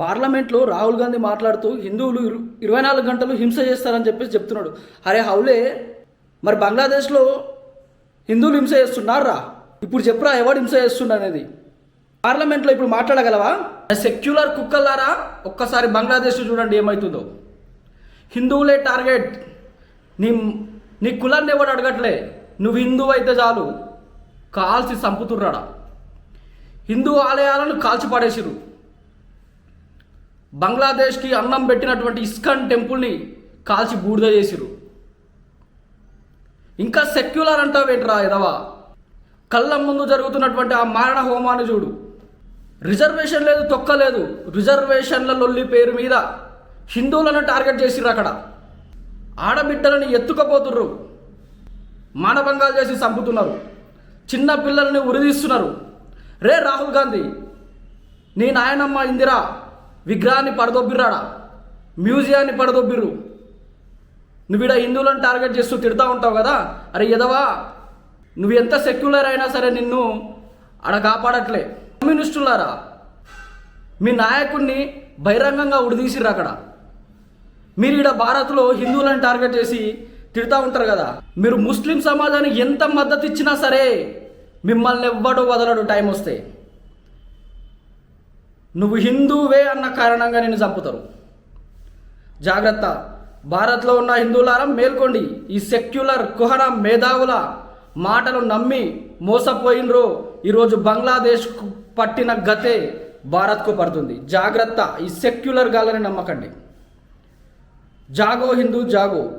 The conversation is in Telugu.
పార్లమెంట్లో రాహుల్ గాంధీ మాట్లాడుతూ హిందువులు ఇరు- ఇరవై నాలుగు గంటలు హింస చేస్తారని చెప్పేసి చెప్తున్నాడు. అరే హౌలే మరి బంగ్లాదేశ్లో హిందువులు హింస చేస్తున్నారా? ఇప్పుడు చెప్పురా ఎవడు హింస చేస్తుండ అనేది పార్లమెంట్లో ఇప్పుడు మాట్లాడగలవా? సెక్యులర్ కుక్కలారా ఒక్కసారి బంగ్లాదేశ్ చూడండి ఏమవుతుందో హిందువులే టార్గెట్. నీ నీ కులాన్ని ఎవడు అడగట్లే? నువ్వు హిందువు అయితే చాలు. కాల్చి చంపుతున్నాడా? హిందూ ఆలయాలను కాల్చి పడేసిరు బంగ్లాదేశ్కి అన్నం పెట్టినటువంటి ఇస్కాన్ టెంపుల్ని కాల్చి బూడిద చేసిరు ఇంకా సెక్యులర్ అంటావేంట్రా ఎదవా కళ్ళ ముందు జరుగుతున్నటువంటి ఆ మారణ హోమాన్ని చూడు. రిజర్వేషన్ లేదు తొక్క లేదు. రిజర్వేషన్ల లొల్లి పేరు మీద హిందువులను టార్గెట్ చేసిర్రు అక్కడ. ఆడబిడ్డలని ఎత్తుకపోతుర్రు. మానభంగాలు చేసి చంపుతున్నారు. చిన్న పిల్లల్ని ఉరిదీస్తున్నారు. రే రాహుల్ గాంధీ నీ నాయనమ్మ ఇందిరా విగ్రహాన్ని పడదొబ్బిర్రాడా? మ్యూజియాన్ని పడదొబ్బిర్రు? నువ్వు ఈడ హిందువులను టార్గెట్ చేస్తూ తిడతా ఉంటావు కదా? అరే ఎదవా నువ్వు ఎంత సెక్యులర్ అయినా సరే నిన్ను ఆడ కాపాడట్లే. కమ్యూనిస్టులారా మీ నాయకుడిని బహిరంగంగా ఉడిదీసిర్రు అక్కడ. మీరు ఈడ భారత్లో హిందువులను టార్గెట్ చేసి తిడతా ఉంటారు కదా? మీరు ముస్లిం సమాజానికి ఎంత మద్దతు ఇచ్చినా సరే మిమ్మల్ని ఎవ్వడు వదలడు టైం వస్తే. నువ్వు హిందువే అన్న కారణంగా నేను చంపుతారు. జాగ్రత్త. భారత్లో ఉన్న హిందువులారా మేల్కోండి. ఈ సెక్యులర్ కుహర మేధావుల మాటలు నమ్మి మోసపోయినరు. ఈరోజు బంగ్లాదేశ్కు పట్టిన గతే భారత్కు పడుతుంది. జాగ్రత్త. ఈ సెక్యులర్ గాలని నమ్మకండి. జాగో హిందూ జాగో.